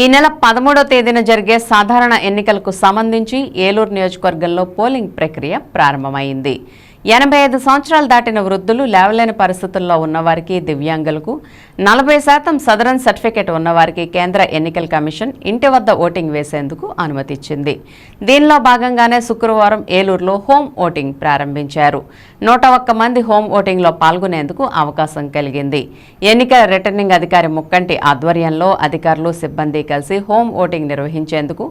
ఈ నెల పదమూడో తేదీన జరిగే సాధారణ ఎన్నికలకు సంబంధించి ఏలూరు నియోజకవర్గంలో పోలింగ్ ప్రక్రియ ప్రారంభమైంది. ఎనభై ఐదు సంవత్సరాలు దాటిన వృద్ధులు లేవలేని పరిస్థితుల్లో ఉన్నవారికి దివ్యాంగులకు నలభై శాతం సదరన్ సర్టిఫికేట్ ఉన్నవారికి కేంద్ర ఎన్నికల కమిషన్ ఇంటి వద్ద ఓటింగ్ వేసేందుకు అనుమతిచ్చింది. దీనిలో భాగంగానే శుక్రవారం ఏలూరులో హోమ్ ఓటింగ్ ప్రారంభించారు. నూట ఒక్క మంది హోమ్ ఓటింగ్లో పాల్గొనేందుకు అవకాశం కలిగింది. ఎన్నికల రిటర్నింగ్ అధికారి ముక్కంటి ఆధ్వర్యంలో అధికారులు సిబ్బంది కలిసి హోమ్ ఓటింగ్ నిర్వహించేందుకు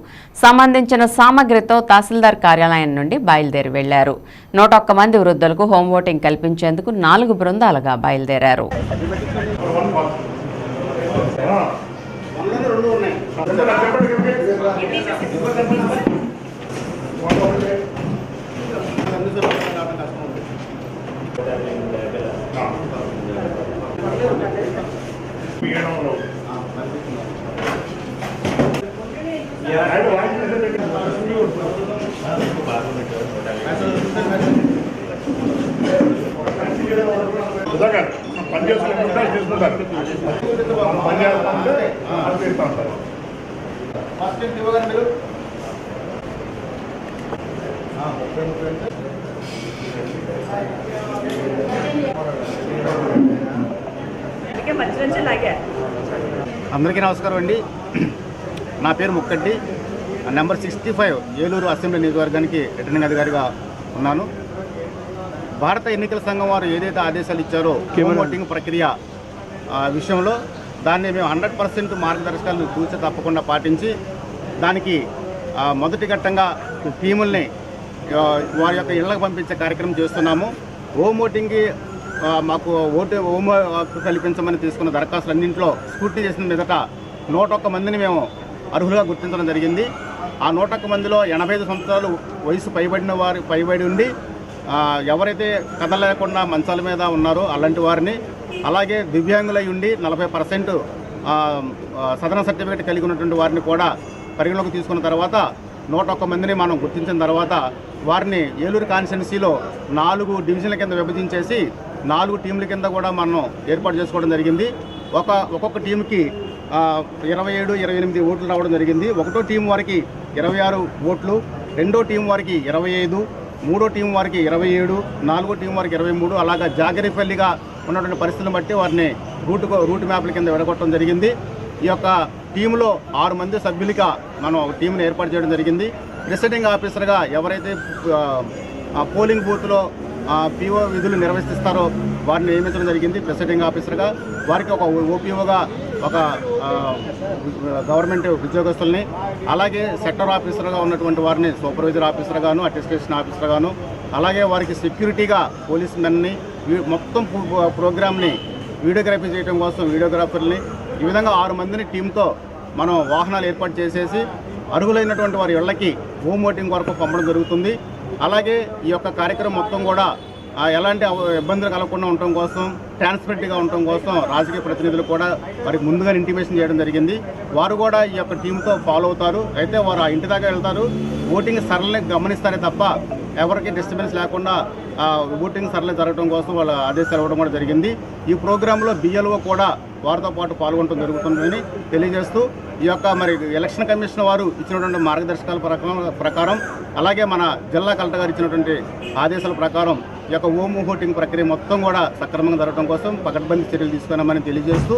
సంబంధించిన సామగ్రితో తహసీల్దార్ కార్యాలయం నుండి బయలుదేరి వెళ్ళారు. నూట ఒక్క మంది వృద్ధులకు హోమ్ ఓటింగ్ కల్పించేందుకు నాలుగు బృందాలుగా బయలుదేరారు. పని చేసుకుంటారు పని ఉంటారు అందరికీ నమస్కారం అండి. నా పేరు Mukkanti. Number sixty five Eluru assembly నియోజకవర్గానికి రిటర్నింగ్ అధికారిగా ఉన్నాను. భారత ఎన్నికల సంఘం వారు ఏదైతే ఆదేశాలు ఇచ్చారో ఓటింగ్ ప్రక్రియ విషయంలో దాన్ని మేము హండ్రెడ్ పర్సెంట్ మార్గదర్శకాలను చూసి తప్పకుండా పాటించి దానికి మొదటి ఘట్టంగా టీముల్ని వారి యొక్క ఇళ్ళకు పంపించే కార్యక్రమం చేస్తున్నాము. హోమ్ ఓటింగ్కి మాకు ఓటు హోమ్ కల్పించమని తీసుకున్న దరఖాస్తులన్నింటిలో స్ఫూర్తి చేసిన మీదట నూట ఒక్క మందిని మేము అర్హులుగా గుర్తించడం జరిగింది. ఆ నూట ఒక్క మందిలో ఎనభై ఐదు సంవత్సరాలు వయసు పైబడిన వారి పైబడి ఉండి ఎవరైతే కదలలేకుండా మంచాల మీద ఉన్నారో అలాంటి వారిని అలాగే దివ్యాంగులై ఉండి నలభై పర్సెంట్ సదన సర్టిఫికేట్ కలిగి ఉన్నటువంటి వారిని కూడా పరిగణలోకి తీసుకున్న తర్వాత నూట ఒక్క మందిని మనం గుర్తించిన తర్వాత వారిని ఏలూరు కాన్స్టిట్యున్సీలో నాలుగు డివిజన్ల కింద విభజించేసి నాలుగు టీంల కింద కూడా మనం ఏర్పాటు చేసుకోవడం జరిగింది. ఒక ఒక్కొక్క టీంకి ఇరవై ఏడు ఇరవై ఎనిమిది ఓట్లు రావడం జరిగింది. ఒకటో టీం వారికి ఇరవై ఆరు ఓట్లు రెండో టీం వారికి ఇరవై ఐదు మూడో టీం వారికి ఇరవై ఏడు నాలుగో టీం వారికి ఇరవై మూడు అలాగా జాగరిపల్లిగా ఉన్నటువంటి పరిస్థితులను బట్టి వారిని రూట్ రూట్ మ్యాప్ల కింద విడగొట్టడం జరిగింది. ఈ యొక్క టీంలో ఆరు మంది సభ్యులుగా మనం ఒక టీంని ఏర్పాటు చేయడం జరిగింది. ప్రిసైడింగ్ ఆఫీసర్గా ఎవరైతే పోలింగ్ బూత్లో పిఓ విధులు నిర్వహిస్తారో వారిని నియమించడం జరిగింది. ప్రిసైడింగ్ ఆఫీసర్గా వారికి ఒక ఓపీఓగా ఒక గవర్నమెంట్ ఉద్యోగస్తుల్ని అలాగే సెక్టర్ ఆఫీసర్గా ఉన్నటువంటి వారిని సూపర్వైజర్ ఆఫీసర్గాను అటెస్టేషన్ ఆఫీసర్గాను అలాగే వారికి సెక్యూరిటీగా పోలీస్ మెన్ని మొత్తం ప్రోగ్రామ్ని ప్రోగ్రామ్ని వీడియోగ్రఫీ చేయడం కోసం వీడియోగ్రాఫర్ని ఈ విధంగా ఆరు మందిని టీంతో మనం వాహనాలు ఏర్పాటు చేసేసి అర్హులైనటువంటి వారి ఇళ్ళకి హోమ్ ఓటింగ్ వరకు పంపడం జరుగుతుంది. అలాగే ఈ యొక్క కార్యక్రమం మొత్తం కూడా ఎలాంటి ఇబ్బందులు కలగకుండా ఉండటం కోసం ట్రాన్స్పరెంట్గా ఉండటం కోసం రాజకీయ ప్రతినిధులు కూడా వారికి ముందుగా ఇంటిమేషన్ చేయడం జరిగింది. వారు కూడా ఈ యొక్క టీంతో ఫాలో అవుతారు. అయితే వారు ఆ ఇంటి దాకా వెళ్తారు. ఓటింగ్ సరళని గమనిస్తారే తప్ప ఎవరికి డిస్టర్బెన్స్ లేకుండా ఓటింగ్ సర్లే జరగడం కోసం వాళ్ళ ఆదేశాలు ఇవ్వడం కూడా జరిగింది. ఈ ప్రోగ్రాంలో బిఎల్ఓ కూడా వారితో పాటు పాల్గొనడం జరుగుతుందని తెలియజేస్తూ ఈ యొక్క మరి ఎలక్షన్ కమిషన్ వారు ఇచ్చినటువంటి మార్గదర్శకాల ప్రకారం ప్రకారం అలాగే మన జిల్లా కలెక్టర్ గారు ఇచ్చినటువంటి ఆదేశాల ప్రకారం ఈ యొక్క ఓము ఓటింగ్ ప్రక్రియ మొత్తం కూడా సక్రమంగా జరగడం కోసం పకడ్బందీ చర్యలు తీసుకున్నామని తెలియజేస్తూ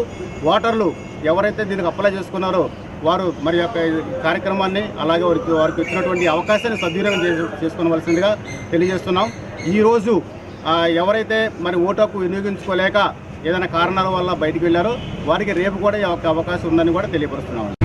ఓటర్లు ఎవరైతే దీనికి అప్లై చేసుకున్నారో వారు మరి యొక్క కార్యక్రమాన్ని అలాగే వారికి వారికి వచ్చినటువంటి అవకాశాన్ని సద్వినియోగం చేసుకోవలసిందిగా తెలియజేస్తున్నాం. ఈరోజు ఎవరైతే మరి ఓటు వినియోగించుకోలేక ఏదైనా కారణాల వల్ల బయటకు వెళ్ళారో వారికి రేపు కూడా ఈ యొక్క అవకాశం ఉందని కూడా తెలియపరుస్తున్నాం.